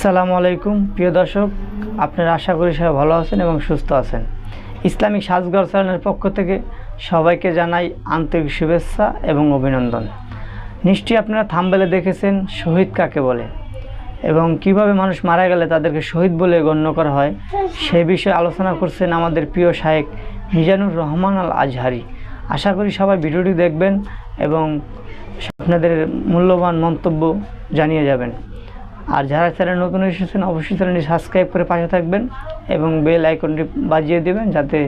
আসসালামু আলাইকুম। প্রিয় দর্শক, আপনারা আশা করি সবাই ভালো আছেন এবং সুস্থ আছেন। ইসলামিক সাজগর চ্যানেলের পক্ষ থেকে সবাইকে জানাই আন্তরিক শুভেচ্ছা এবং অভিনন্দন। নিশ্চয়ই আপনারা থাম্বেলে দেখেছেন শহীদ কাকে বলে এবং কীভাবে মানুষ মারা গেলে তাদেরকে শহীদ বলে গণ্য করা হয় সে বিষয়ে আলোচনা করছেন আমাদের প্রিয় শায়েক মিজানুর রহমান আল আজহারি আশা করি সবাই ভিডিওটি দেখবেন এবং আপনাদের মূল্যবান মন্তব্য জানিয়ে যাবেন। আর যারা চ্যানেল নতুন এসেছেন অবশ্যই চ্যানেলটি সাবস্ক্রাইব করে পাশে থাকবেন এবং বেল আইকনটি বাজিয়ে দেবেন যাতে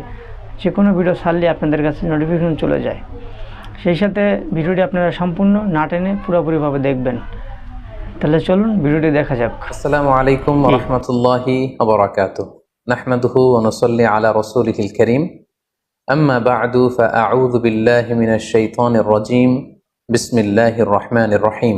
যে কোনো ভিডিও ছাড়লে আপনাদের কাছে নোটিফিকেশন চলে যায় সেই সাথে ভিডিওটি আপনারা সম্পূর্ণ না টেনে পুরোপুরিভাবে দেখবেন তাহলে চলুন ভিডিওটি দেখা যাক السلام عليكم ورحمة الله وبركاته نحمده ونصلي على رسوله الكريم أما بعد فأعوذ بالله من الشيطان الرجيم بسم الله الرحمن الرحيم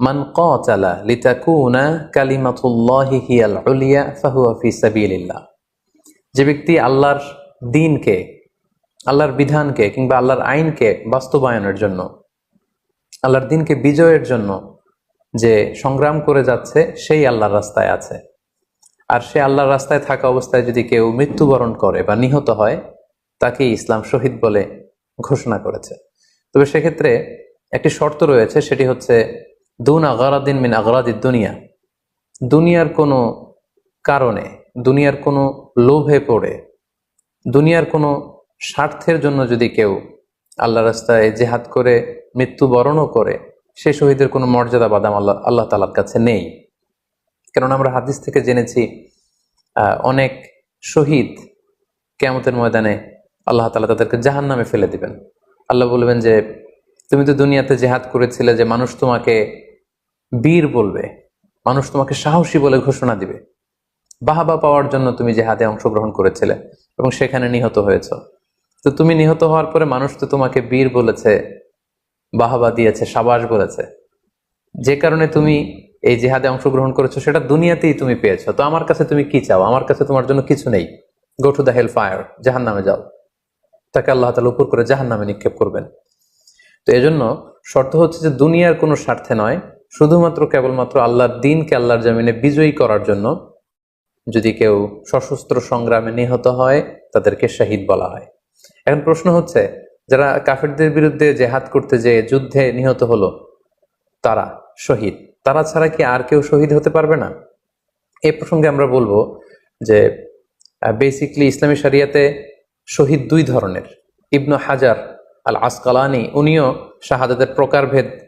মান কালা লিতাকুনা কালিমাতুল্লাহি হিয়াল উলিয়া ফাহুয়া ফি সাবিলিল্লাহ। যে ব্যক্তি আল্লাহর দিনকে, আল্লাহর বিধানকে কিংবা আল্লাহর আইনকে বাস্তবায়নের জন্য, আল্লাহর দিনকে বিজয়ের জন্য যে সংগ্রাম করে যাচ্ছে, সেই আল্লাহর রাস্তায় আছে। আর সে আল্লাহর রাস্তায় থাকা অবস্থায় যদি কেউ মৃত্যুবরণ করে বা নিহত হয় তাকে ইসলাম শহীদ বলে ঘোষণা করেছে। তবে সেক্ষেত্রে একটি শর্ত রয়েছে, সেটি হচ্ছে দুন আগারাদিন মিন আগারাদি দুনিয়া। দুনিয়ার কোনো কারণে, দুনিয়ার কোনো লোভে পড়ে, দুনিয়ার কোনো স্বার্থের জন্য যদি কেউ আল্লাহ রাস্তায় জেহাদ করে, মৃত্যুবরণও করে, সে শহীদের কোনো মর্যাদা বাদাম আল্লাহ আল্লাহ তালার কাছে নেই। কেননা আমরা হাদিস থেকে জেনেছি অনেক শহীদ কেমতের ময়দানে আল্লাহ তালা তাদেরকে জাহান নামে ফেলে দিবেন। আল্লাহ বলবেন যে, তুমি তো দুনিয়াতে জেহাদ করেছিলে যে মানুষ তোমাকে বীর বলবে, মানুষ তোমাকে সাহসী বলে ঘোষণা দিবে। বাহাবা পাওয়ার জন্য তুমি জেহাদে অংশগ্রহণ করেছিলে এবং সেখানে নিহত হয়েছ। তো তুমি নিহত হওয়ার পরে মানুষ তো তোমাকে বীর বলেছে, বাহাবা দিয়েছে, সাবাস বলেছে। যে কারণে তুমি এই জেহাদে অংশগ্রহণ করেছ, সেটা দুনিয়াতেই তুমি পেয়েছ। তো আমার কাছে তুমি কি চাও? আমার কাছে তোমার জন্য কিছু নেই। Go to the hell fire জাহান নামে যাও। তাকে আল্লাহ তালা উপর করে জাহান নামে নিক্ষেপ করবেন। তো এজন্য শর্ত হচ্ছে যে দুনিয়ার কোনো স্বার্থে নয় শুধুমাত্র কেবলমাত্র আল্লাহর দিনকে আল্লাহর জামিনে বিজয়ী করার জন্য যদি কেউ সশস্ত্র সংগ্রামে নিহত হয়, তাদেরকে শহীদ বলা হয়। এখন প্রশ্ন হচ্ছে, যারা কাফেরদের বিরুদ্ধে জেহাদ করতে যে যুদ্ধে নিহত হলো, তারা শহীদ? তারা ছাড়া কি আর কেউ শহীদ হতে পারবে না? এ প্রসঙ্গে আমরা বলব যে বেসিকলি ইসলামী শরিয়াতে শহীদ দুই ধরনের। ইবনু হাজার আল আসকালানি উনিও শাহাদাতের প্রকারভেদ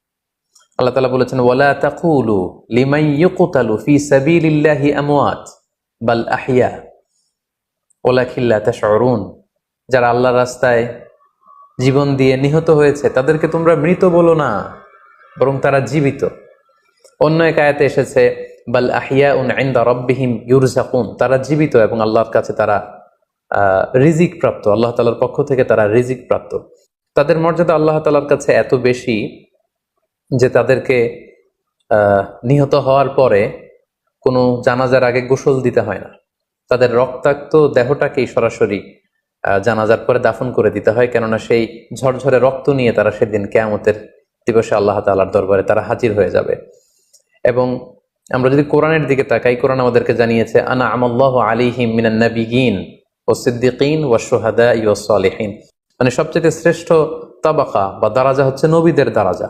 আল্লাহ তালা বলেছেন, ওয়ালা তাকুলু লিমান ইউকতালু ফি বাল আহইয়া, ওয়ালাকিন লা তাশউরুন। যারা আল্লাহর রাস্তায় জীবন দিয়ে নিহত হয়েছে, তাদেরকে তোমরা মৃত বলো না, বরং তারা জীবিত। অন্য এক আয়াতে এসেছে, বাল আহিয়া উন ইনদা রব্বিহিম ইউরজাকুন তারা জীবিত এবং আল্লাহর কাছে তারা রিজিক প্রাপ্ত। আল্লাহ তালার পক্ষ থেকে তারা রিজিক প্রাপ্ত। তাদের মর্যাদা আল্লাহ তালার কাছে এত বেশি যে তাদেরকে নিহত হওয়ার পরে কোনো জানাজার আগে গোসল দিতে হয় না। তাদের রক্তাক্ত দেহটাকেই সরাসরি জানাজার পরে দাফন করে দিতে হয়। কেননা সেই ঝরঝরে রক্ত নিয়ে তারা সেদিন কেয়ামতের দিবসে আল্লাহ তাআলার দরবারে তারা হাজির হয়ে যাবে। এবং আমরা যদি কোরআনের দিকে তাকাই, কোরআন আমাদেরকে জানিয়েছে, আনা আমাল্লাহ আলিহিম মিনান নাবিগিন ও সিদ্দিকিন ও সোহাদা ইউ মানে সবচেয়ে শ্রেষ্ঠ তাবাকা বা দারাজা হচ্ছে নবীদের দারাজা।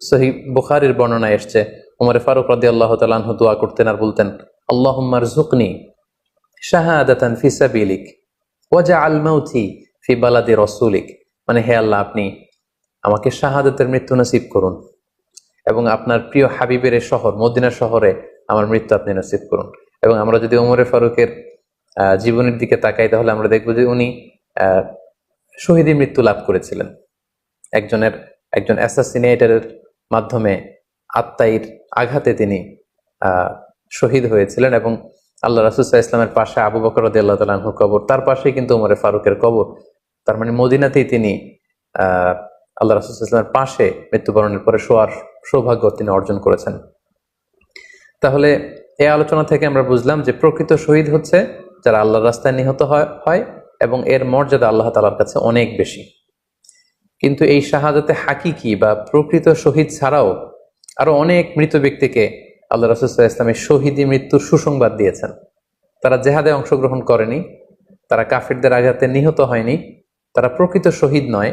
সহি বুখারির বর্ণনা এসছে উমরে ফারুক রদি আল্লাহ তালা দোয়া করতেন আর বলতেন আল্লাহুম্মার জুকনি শাহাদাতান ফি সাবিলিক ওয়াজা আল মাউথি ফি বালাদি রসুলিক। মানে হে আল্লাহ আপনি আমাকে শাহাদাতের মৃত্যু নসিব করুন এবং আপনার প্রিয় হাবিবের শহর মদিনা শহরে আমার মৃত্যু আপনি নসিব করুন। এবং আমরা যদি ওমরে ফারুকের জীবনের দিকে তাকাই তাহলে আমরা দেখব যে উনি আহ, শহীদি মৃত্যু লাভ করেছিলেন। একজনের একজন অ্যাসাসিনেটারের মাধ্যমে আত্মাইর আঘাতে তিনি শহীদ হয়েছিলেন এবং আল্লাহ রাসুসাহ ইসলামের পাশে আবু বকর আল্লাহ তালাহুর কবর, তার পাশেই কিন্তু উমরে ফারুকের কবর। তার মানে মদিনাতেই তিনি আল্লাহ রাসুল ইসলামের পাশে মৃত্যুবরণের পরে শোয়ার সৌভাগ্য তিনি অর্জন করেছেন। তাহলে এই আলোচনা থেকে আমরা বুঝলাম যে প্রকৃত শহীদ হচ্ছে যারা আল্লাহর রাস্তায় নিহত হয় এবং এর মর্যাদা আল্লাহ তালার কাছে অনেক বেশি। কিন্তু এই শাহাদাতে হাকিকি বা প্রকৃত শহীদ ছাড়াও আরও অনেক মৃত ব্যক্তিকে আল্লাহ রাসুল্লাহ ইসলামের শহীদি মৃত্যুর সুসংবাদ দিয়েছেন। তারা জেহাদে অংশগ্রহণ করেনি, তারা কাফিরদের আঘাতে নিহত হয়নি, তারা প্রকৃত শহীদ নয়,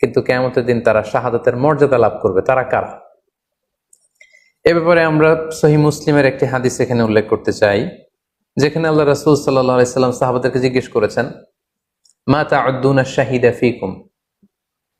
কিন্তু কেমতের দিন তারা শাহাদাতের মর্যাদা লাভ করবে। তারা কারা? এ ব্যাপারে আমরা সহি মুসলিমের একটি হাদিস এখানে উল্লেখ করতে চাই, যেখানে আল্লাহ রাসুল সাল্লাহ সাল্লাম সাহাবাদেরকে জিজ্ঞেস করেছেন, মা তা আদুনা শাহিদা ফিকুম?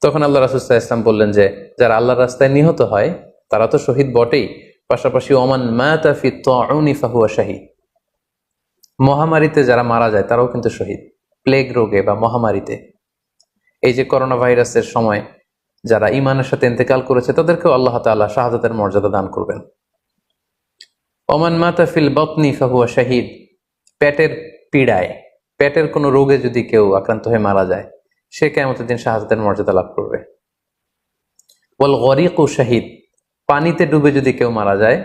তখন আল্লাহ রাসুল্লাহ ইসলাম বললেন যে, যারা আল্লাহর রাস্তায় নিহত হয়, তারা তো শহীদ বটেই। পাশাপাশি ওমান মাতাফি তাউনি ফাহুয়া শাহিদ। মহামারীতে যারা মারা যায়, তারাও কিন্তু শহীদ। প্লেগ রোগে বা মহামারীতে। এই যে করোনা ভাইরাসের সময় যারা ইমানের সাথে ইন্তেকাল করেছে, তাদেরকেও আল্লাহ তাআলা শাহাদাতের মর্যাদা দান করবেন। ওমান মাতাফিল বতনি ফাহুয়া শাহিদ, পেটের পীড়ায়। পেটের কোনো রোগে যদি কেউ আক্রান্ত হয়ে মারা যায় সে কেমতের দিন শাহাদাতের মর্যাদা লাভ করবে। বল গরিক ও শাহিদ, পানিতে ডুবে যদি কেউ মারা যায়,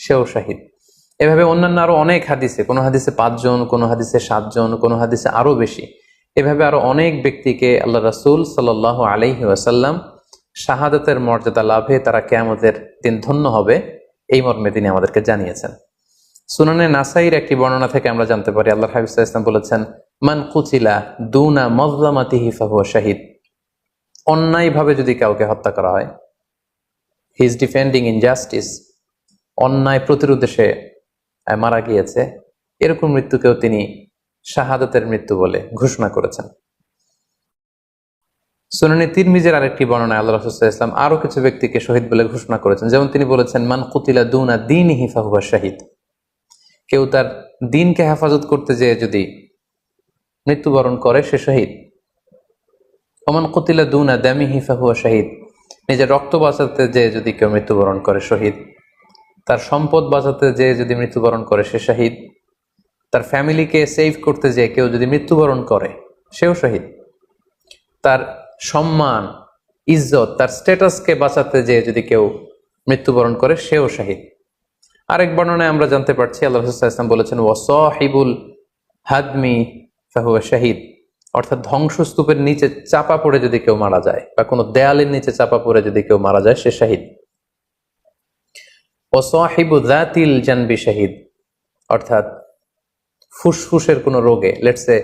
সেও শাহিদ। এভাবে অন্যান্য আরও অনেক হাদিসে, কোনো হাদিসে পাঁচজন, কোনো হাদিসে সাতজন, কোনো হাদিসে আরও বেশি, এভাবে আরও অনেক ব্যক্তিকে আল্লাহ রাসুল সাল আলাইহি ওয়াসাল্লাম শাহাদাতের মর্যাদা লাভে তারা কেয়ামতের দিন ধন্য হবে, এই মর্মে তিনি আমাদেরকে জানিয়েছেন। সুনানে নাসাইর একটি বর্ণনা থেকে আমরা জানতে পারি আল্লাহ হাবিজ ইসলাম বলেছেন মান কুচিলা দুনা মজলামাতিহি ফাহুয়া শাহিদ। অন্যায়ভাবে যদি কাউকে হত্যা করা হয় হি ইজ ডিফেন্ডিং ইনজাস্টিস অন্যায় প্রতিরোধে সে মারা গিয়েছে, এরকম মৃত্যুকেও তিনি শাহাদাতের মৃত্যু বলে ঘোষণা করেছেন। সুনানি তিরমিজের আরেকটি বর্ণনায় আল্লাহ রসুল্লাহ ইসলাম আরও কিছু ব্যক্তিকে শহীদ বলে ঘোষণা করেছেন। যেমন তিনি বলেছেন, মান কুতিলা দুনা দিন হিফাহুয়া শাহিদ। কেউ তার দিনকে হেফাজত করতে যেয়ে যদি মৃত্যুবরণ করে সে শহীদ। ওমান কুতিলা দুনা দামি হিফাহুয়া শাহিদ। নিজের রক্ত বাঁচাতে যেয়ে যদি কেউ মৃত্যুবরণ করে শহীদ। তার সম্পদ বাঁচাতে যেয়ে যদি মৃত্যুবরণ করে সে শহীদ। তার ফ্যামিলিকে সেভ করতে যেয়ে কেউ যদি মৃত্যুবরণ করে, সেও শহীদ। তার সম্মান, ইজ্জত, তার স্ট্যাটাসকে বাঁচাতে যেয়ে যদি কেউ মৃত্যুবরণ করে, সেও শাহিদ। আরেক বর্ণনায় আমরা জানতে পারছি, আল্লাহ ইসলাম বলেছেন ওয়াসহিবুল হাদমি ফাহুয়া শাহিদ। অর্থাৎ ধ্বংসস্তূপের নিচে চাপা পড়ে যদি কেউ মারা যায়, বা কোনো দেয়ালের নিচে চাপা পড়ে যদি কেউ মারা যায়, সে শাহিদ। ওয়াসহিবু দাতিল জানবি শাহিদ। অর্থাৎ ফুসফুসের কোনো রোগে লেটসে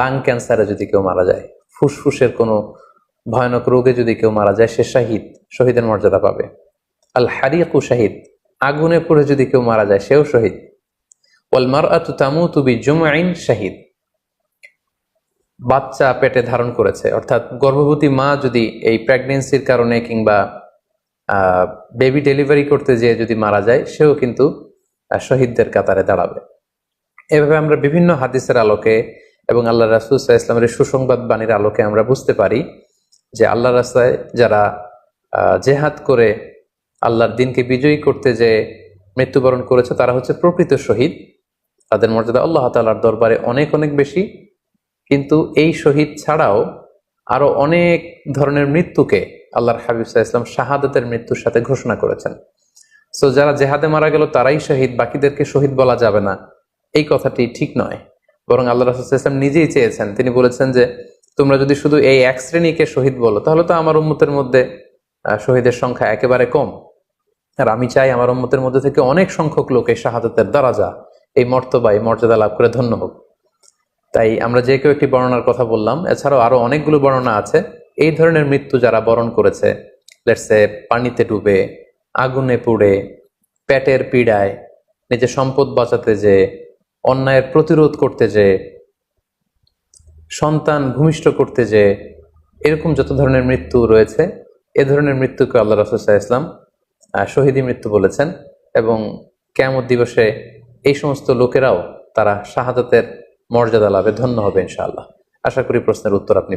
লাং ক্যান্সারে যদি কেউ মারা যায়, ফুসফুসের কোনো ভয়ানক রোগে যদি কেউ মারা যায়, সে শাহিদ, শহীদের মর্যাদা পাবে। আল হারিয়াকু শাহিদ, আগুনে পড়ে যদি কেউ মারা যায়, সেও শহীদ। ওয়াল মারআতু তামুতু বিজুমআইন শাহিদ। বাচ্চা পেটে ধারণ করেছে। অর্থাৎ গর্ভবতী মা যদি এই প্রেগনেন্সির কারণে কিংবা বেবি ডেলিভারি করতে যেয়ে যদি মারা যায়, সেও কিন্তু শহীদদের কাতারে দাঁড়াবে। এভাবে আমরা বিভিন্ন হাদিসের আলোকে এবং আল্লাহ রাসুল ইসলামের সুসংবাদ বাণীর আলোকে আমরা বুঝতে পারি যে আল্লাহ রাস্তায় যারা জেহাদ করে আল্লাহর দিনকে বিজয়ী করতে যে মৃত্যুবরণ করেছে, তারা হচ্ছে প্রকৃত শহীদ। তাদের মর্যাদা আল্লাহ তাআলার দরবারে অনেক অনেক বেশি। কিন্তু এই শহীদ ছাড়াও আরও অনেক ধরনের মৃত্যুকে আল্লাহর হাবিব সাল্লাল্লাহু ইসলাম শাহাদাতের মৃত্যুর সাথে ঘোষণা করেছেন। সো যারা জেহাদে মারা গেল, তারাই শহীদ, বাকিদেরকে শহীদ বলা যাবে না। এই কথাটি ঠিক নয়। বরং আল্লাহ রাসুল ইসলাম নিজেই চেয়েছেন। তিনি বলেছেন যে, তোমরা যদি শুধু এই এক শ্রেণীকে শহীদ বলো, তাহলে তো আমার উম্মতের মধ্যে শহীদের সংখ্যা একেবারে কম। আর আমি চাই আমার উম্মতের মধ্যে থেকে অনেক সংখ্যক লোক শাহাদাতের দ্বারাজা, এই মর্তবা, এই মর্যাদা লাভ করে ধন্য হোক। তাই আমরা যে কেউ একটি বর্ণনার কথা বললাম, এছাড়াও আরও অনেকগুলো বর্ণনা আছে। এই ধরনের মৃত্যু যারা বরণ করেছে লেটসে পানিতে ডুবে, আগুনে পুড়ে, পেটের পীড়ায়, নিজের সম্পদ বাঁচাতে যে, অন্যায়ের প্রতিরোধ করতে যে, সন্তান ভূমিষ্ঠ করতে যে, এরকম যত ধরনের মৃত্যু রয়েছে, এ ধরনের মৃত্যুকে আল্লাহ রসুল্লাহ ইসলাম শহীদী মৃত্যু বলেছেন এবং কেমন দিবসে এই সমস্ত লোকেরাও তারা শাহাদাতের মর্যাদা লাভে ধন্য হবে ইনশাআল্লাহ। আশা করি প্রশ্নের উত্তর আপনি